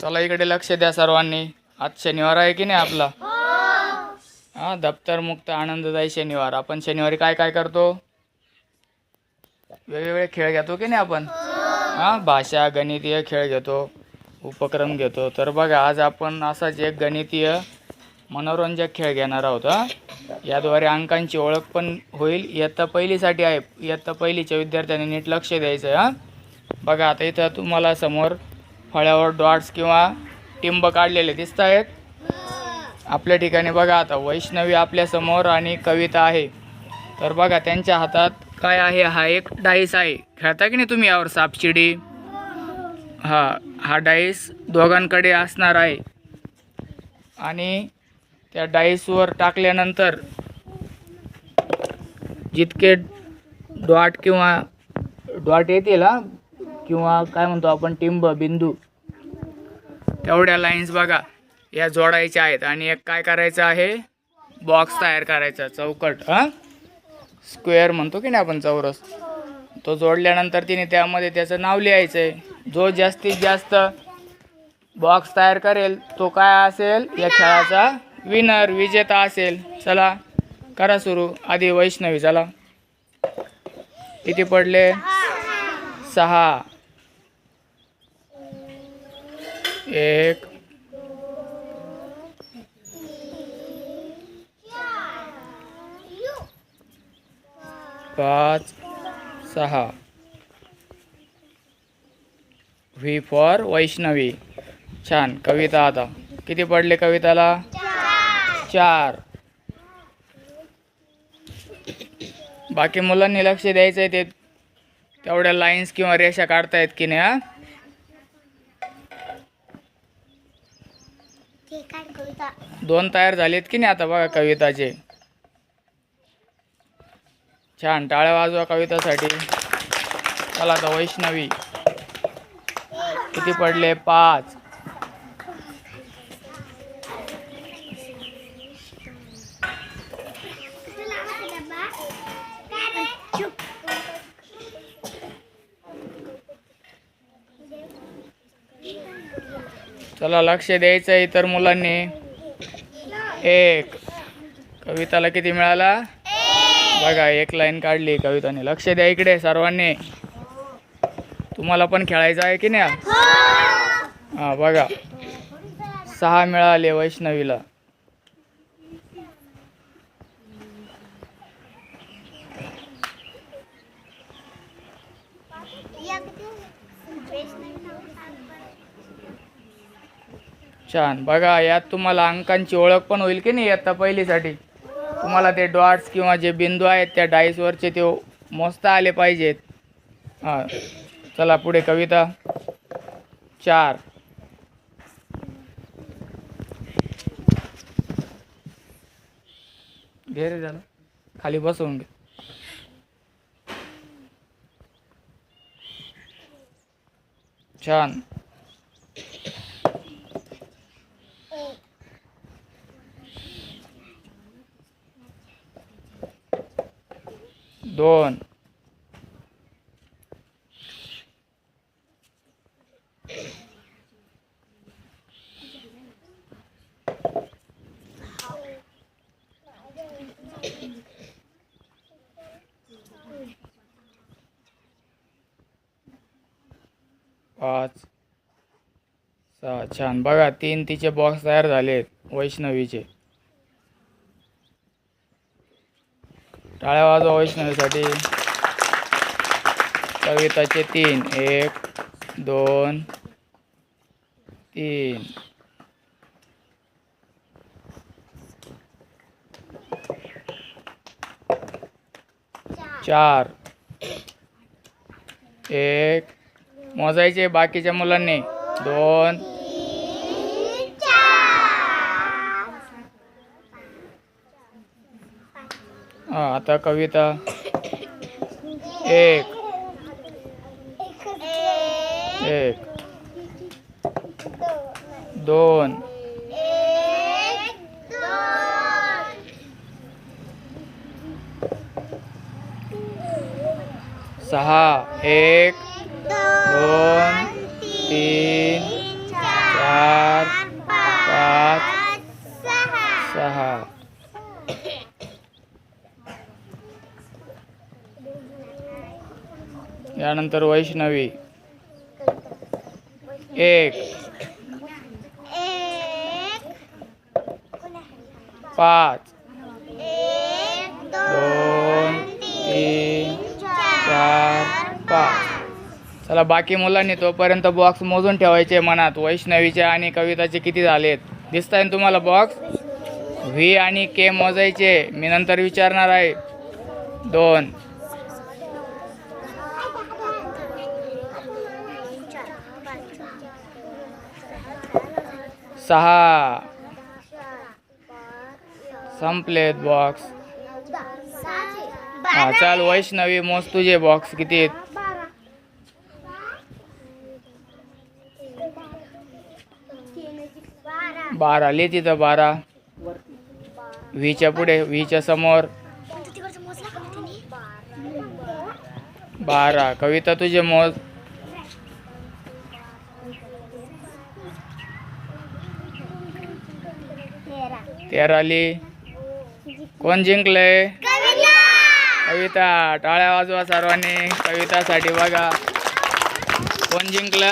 चला इकडे लक्ष द्या सर्वांनी. आज शनिवार आहे की नाही आपला? हा दप्तर मुक्त आनंददायी शनिवार. आपण शनिवारी काय काय करतो? वेगवेगळे खेळ घेतो की नाही आपण? हा भाषा गणितीय खेळ घेतो उपक्रम घेतो. तर बघा आज आपण असाच एक गणितीय मनोरंजक खेळ घेणार आहोत हा. याद्वारे अंकांची ओळख पण होईल. इयत्ता पहिलीसाठी आहे. इयत्ता पहिलीच्या विद्यार्थ्यांनी नीट लक्ष द्यायचं आहे हा. बघा आता इथं तुम्हाला समोर फळ्यावर डॉट्स किंवा टिंब काढलेले दिसत आहेत आपल्या ठिकाणी बघा आता वैष्णवी आपल्यासमोर आणि कविता आहे. तर बघा त्यांच्या हातात काय आहे? हा एक डाईस आहे. खेळता की नाही तुम्ही यावर सापशिडी? हा हा डाईस दोघांकडे असणार आहे. आणि त्या डाईसवर टाकल्यानंतर जितके डॉट किंवा डॉट येतील हा किंवा काय म्हणतो आपण टिंब बिंदू. तेवढ्या लाईन्स बघा या जोडायच्या आहेत. आणि एक काय करायचं आहे? बॉक्स तयार करायचा चौकट हां? स्क्वेअर म्हणतो की नाही आपण चौरस? तो जोडल्यानंतर तिने त्यामध्ये त्याचं नाव लिहायचं आहे जो जास्तीत जास्त बॉक्स तयार करेल तो काय असेल? या खेळाचा विनर विजेता असेल. चला करा सुरू. आधी वैष्णवी चला. किती पडले? सहा. एक. पाच सहा. V for Vaishnavi. छान. कविता आता. किती पडले कविताला? चार. बाकी मुलांनी लक्ष द्यायचं आहे ते. तेवढ्या लाईन्स किंवा रेषा काढतायत की नाही हा ठीक आहे कविता दोन तयार झालेत की नाही आता बघा कविताचे. छान टाळ्या वाजवा कवितासाठी. चला आता वैष्णवी. किती पडले? पाच. चला लक्ष द्यायचं इतर मुलांनी. एक. कविताला किती मिळाला? बघा एक लाईन काढली कविताने. लक्ष द्या इकडे सर्वांनी. तुम्हाला पण खेळायचं आहे की नाही? हा. बघा. सहा मिळाले वैष्णवीला या किती ड्रेस नाही छान. बघा यात तुम्हाला अंकांची ओळख पण होईल की नाही आता पहिलीसाठी? तुम्हाला ते डॉट्स किंवा जे बिंदू आहेत त्या डाईसवरचे ते मोजता आले पाहिजेत. हां. चला पुढे कविता. चार. घे रे झालं खाली बसवून घे. छान. दोन. पाच. सहा. छान. बघा तीन तिचे बॉक्स तयार झालेत. वैष्णवीचे. टाळ्या वाजवा वैष्णवीसाठी. कविताचे तीन एक दोन तीन. चार. एक. मोजायचे बाकीच्या मुलांनी. दोन. आता कविता। एक। एक। दोन। सहा। एक। दोन। तीन। त्यानंतर वैष्णवी. एक. पाच. दोन तीन चार पाच. चला बाकी मुलांनी तोपर्यंत बॉक्स मोजून ठेवायचे मनात. वैष्णवीचे आणि कविताचे किती झालेत? दिसताय ना तुम्हाला बॉक्स व्ही आणि के मोजायचे. मी नंतर विचारणार आहे. दोन. सहा. संपलेत बॉक्स हा चाल वैष्णवी मोज तुझे बॉक्स किती आहेत? बारा. ले तिथं बारा. व्हीच्या पुढे व्हीच्या समोर. बारा. कविता तुझे मोज. तेरा ली. कोण जिंकलंय? कविता! टाळ्या वाजवा सर्वांनी. कवितासाठी बघा. कोण जिंकलं?